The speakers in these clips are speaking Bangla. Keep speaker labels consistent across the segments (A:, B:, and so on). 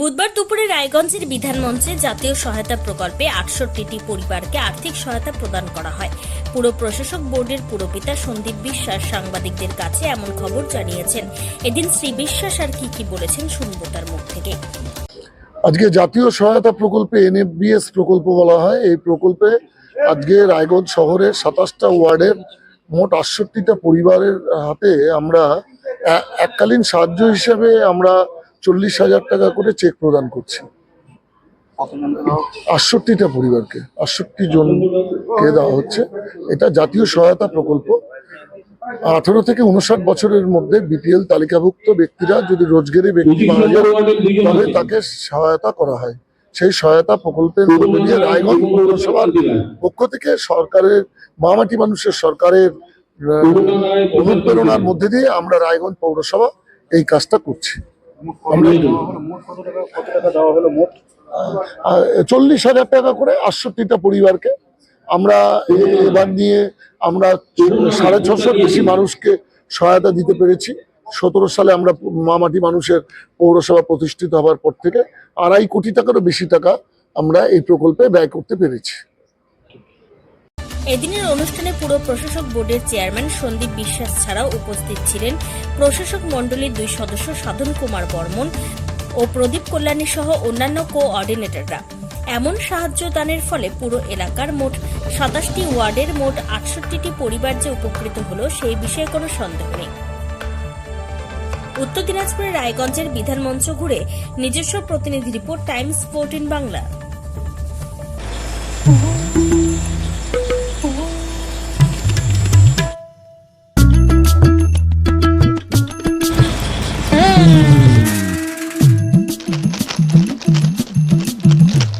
A: বুধবার দুপুরে রায়গঞ্জের বিধানমঞ্চে জাতীয় সহায়তা প্রকল্পে আটষট্টিটি পরিবারকে আর্থিক সহায়তা প্রদান করা হয়। পুরো প্রশাসক বোর্ডের পুরপিতা সন্দীপ বিশ্বাস সাংবাদিকদের কাছে এমন খবর জানিয়েছেন। এদিন শ্রী বিশ্বাস আর কি কি বলেছেন শুনব তার মুখ থেকে।
B: আজকে জাতীয় সহায়তা প্রকল্পে এনএফবিএস প্রকল্প বলা হয়। এই প্রকল্পে আজকে রায়গঞ্জ শহরের সাতাশটা ওয়ার্ডের মোট আটষট্টিটা পরিবারের হাতে আমরা এককালীন সাহায্য হিসেবে আমরা চল্লিশ হাজার টাকা করে চেক প্রদান করছি। আটষট্টিটা পরিবারকে আটষট্টি জনকে দেওয়া হচ্ছে। এটা জাতীয় সহায়তা প্রকল্প। আঠারো থেকে উনষাট বছরের মধ্যে বিপিএল তালিকাভুক্ত ব্যক্তিরা যদি রোজগারি ব্যক্তি মারা যায় তবে তাকে সহায়তা করা হয়। সেই সহায়তা প্রকল্পের মধ্যে দিয়ে রায়গঞ্জ পৌরসভার পক্ষ থেকে সরকারের মামাটি মানুষের সরকারের অনুপ্রেরণার মধ্যে দিয়ে আমরা রায়গঞ্জ পৌরসভা এই কাজটা করছি। চল্লিশ হাজার টাকা করে আটষট্টিটা পরিবারকে। আমরা এবার নিয়ে আমরা সাড়ে ছশোর বেশি মানুষকে সহায়তা দিতে পেরেছি। সতেরো সালে আমরা মামাটি মানুষের পৌরসভা প্রতিষ্ঠিত হওয়ার পর থেকে আড়াই কোটি টাকারও বেশি টাকা আমরা এই প্রকল্পে ব্যয় করতে পেরেছি।
A: এদিনের অনুষ্ঠানে পুরো প্রশাসক বোর্ডের চেয়ারম্যান সন্দীপ বিশ্বাস ছাড়াও উপস্থিত ছিলেন প্রশাসক মণ্ডলীর দুই সদস্য সাধন কুমার বর্মন ও প্রদীপ কল্যাণী সহ অন্যান্য কোঅর্ডিনেটররা। এমন সাহায্য দানের ফলে পুরো এলাকার মোট সাতাশটি ওয়ার্ডের মোট আটষট্টিটি পরিবার যে উপকৃত হল সেই বিষয়ে কোনো সন্দেহ নেই। উত্তর দিনাজপুরের রায়গঞ্জের বিধানমঞ্চ ঘুরে নিজস্ব প্রতিনিধি রিপোর্ট টাইমস ফোরটিন বাংলা।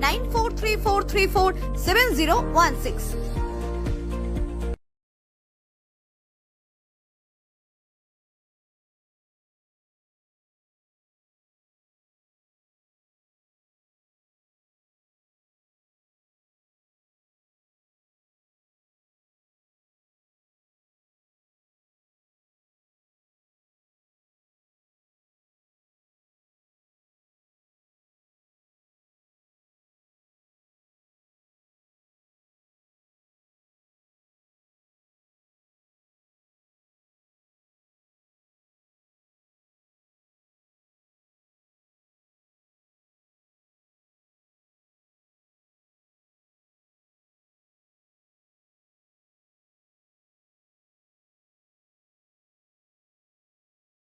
C: 9434347016.